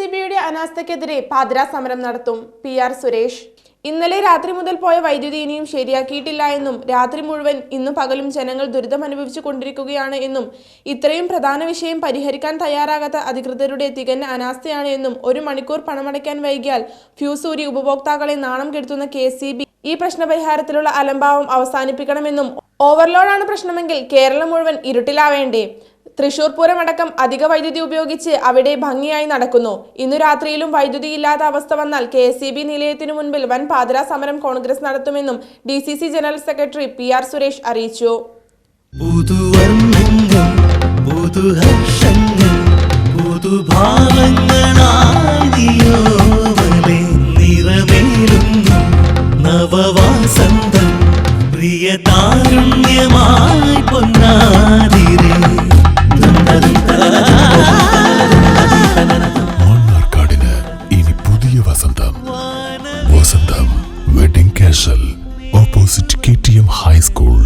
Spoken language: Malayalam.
പദ്ധതിക്കെതിരെ പാതിരാ സമരം നടത്തും പി ആർ സുരേഷ്. ഇന്നലെ രാത്രി മുതൽ പോയ വൈദ്യുതി ഇനിയും ശരിയാക്കിയിട്ടില്ല എന്നും രാത്രി മുഴുവൻ ഇന്നും പകലും ജനങ്ങൾ ദുരിതം അനുഭവിച്ചു കൊണ്ടിരിക്കുകയാണ് എന്നും ഇത്രയും പ്രധാന വിഷയം പരിഹരിക്കാൻ തയ്യാറാകാത്ത അധികൃതരുടെ തികഞ്ഞ അനാസ്ഥയാണ് എന്നും ഒരു മണിക്കൂർ പണമടയ്ക്കാൻ വൈകിയാൽ ഫ്യൂസ് ഊരി ഉപഭോക്താക്കളെ നാണം കെടുത്തുന്ന കെ ഈ പ്രശ്നപരിഹാരത്തിലുള്ള അലംഭാവം അവസാനിപ്പിക്കണമെന്നും ഓവർലോഡാണ് പ്രശ്നമെങ്കിൽ കേരളം മുഴുവൻ ഇരുട്ടിലാവേണ്ടേ? തൃശൂർ പൂരമടക്കം അധിക വൈദ്യുതി ഉപയോഗിച്ച് അവിടെ ഭംഗിയായി നടക്കുന്നു. ഇന്നു രാത്രിയിലും വൈദ്യുതി ഇല്ലാത്ത അവസ്ഥ വന്നാൽ കെ എസ് സി ബി നിലയത്തിനു മുൻപിൽ വൻ പാതിരാ സമരം കോൺഗ്രസ് നടത്തുമെന്നും D C C general secretary P R Suresh അറിയിച്ചു. നവവാസന്തം താരുണ്യമായി പൊന്നാതിരേ പുതിയ വസന്തം. വസന്തം. Wedding casual opposite K T M high school.